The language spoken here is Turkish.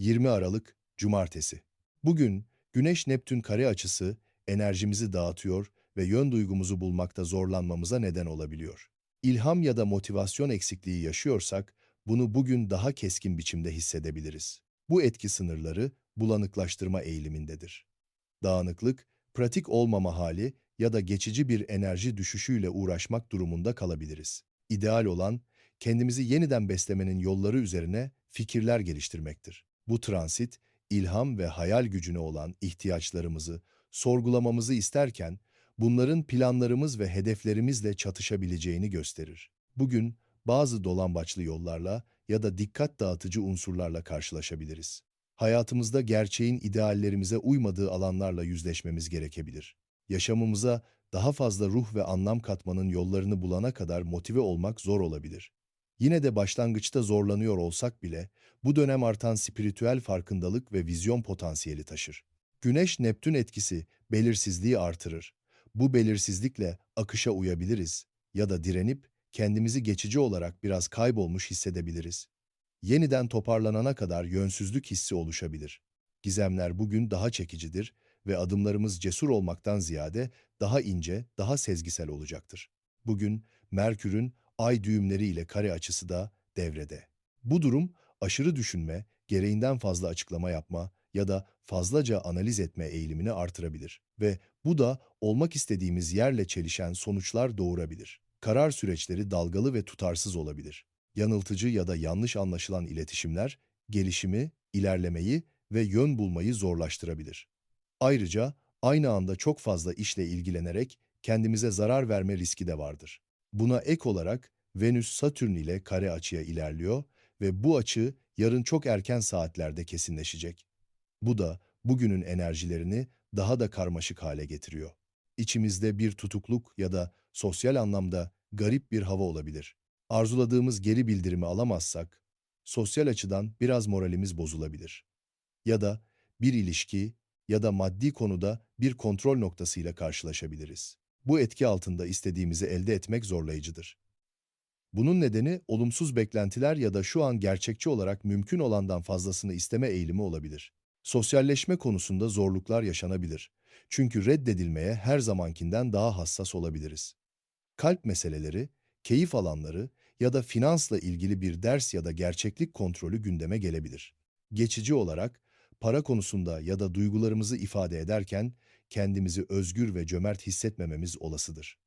20 Aralık Cumartesi. Bugün Güneş-Neptün kare açısı enerjimizi dağıtıyor ve yön duygumuzu bulmakta zorlanmamıza neden olabiliyor. İlham ya da motivasyon eksikliği yaşıyorsak bunu bugün daha keskin biçimde hissedebiliriz. Bu etki sınırları bulanıklaştırma eğilimindedir. Dağınıklık, pratik olmama hali ya da geçici bir enerji düşüşüyle uğraşmak durumunda kalabiliriz. İdeal olan kendimizi yeniden beslemenin yolları üzerine fikirler geliştirmektir. Bu transit, ilham ve hayal gücüne olan ihtiyaçlarımızı sorgulamamızı isterken, bunların planlarımız ve hedeflerimizle çatışabileceğini gösterir. Bugün bazı dolambaçlı yollarla ya da dikkat dağıtıcı unsurlarla karşılaşabiliriz. Hayatımızda gerçeğin ideallerimize uymadığı alanlarla yüzleşmemiz gerekebilir. Yaşamımıza daha fazla ruh ve anlam katmanın yollarını bulana kadar motive olmak zor olabilir. Yine de başlangıçta zorlanıyor olsak bile bu dönem artan spiritüel farkındalık ve vizyon potansiyeli taşır. Güneş-Neptün etkisi belirsizliği artırır. Bu belirsizlikle akışa uyabiliriz ya da direnip kendimizi geçici olarak biraz kaybolmuş hissedebiliriz. Yeniden toparlanana kadar yönsüzlük hissi oluşabilir. Gizemler bugün daha çekicidir ve adımlarımız cesur olmaktan ziyade daha ince, daha sezgisel olacaktır. Bugün Merkür'ün ay düğümleri ile kare açısı da devrede. Bu durum aşırı düşünme, gereğinden fazla açıklama yapma ya da fazlaca analiz etme eğilimini artırabilir ve bu da olmak istediğimiz yerle çelişen sonuçlar doğurabilir. Karar süreçleri dalgalı ve tutarsız olabilir. Yanıltıcı ya da yanlış anlaşılan iletişimler gelişimi, ilerlemeyi ve yön bulmayı zorlaştırabilir. Ayrıca aynı anda çok fazla işle ilgilenerek kendimize zarar verme riski de vardır. Buna ek olarak Venüs Satürn ile kare açıya ilerliyor ve bu açı yarın çok erken saatlerde kesinleşecek. Bu da bugünün enerjilerini daha da karmaşık hale getiriyor. İçimizde bir tutukluk ya da sosyal anlamda garip bir hava olabilir. Arzuladığımız geri bildirimi alamazsak, sosyal açıdan biraz moralimiz bozulabilir. Ya da bir ilişki ya da maddi konuda bir kontrol noktasıyla karşılaşabiliriz. Bu etki altında istediğimizi elde etmek zorlayıcıdır. Bunun nedeni olumsuz beklentiler ya da şu an gerçekçi olarak mümkün olandan fazlasını isteme eğilimi olabilir. Sosyalleşme konusunda zorluklar yaşanabilir. Çünkü reddedilmeye her zamankinden daha hassas olabiliriz. Kalp meseleleri, keyif alanları ya da finansla ilgili bir ders ya da gerçeklik kontrolü gündeme gelebilir. Geçici olarak para konusunda ya da duygularımızı ifade ederken kendimizi özgür ve cömert hissetmememiz olasıdır.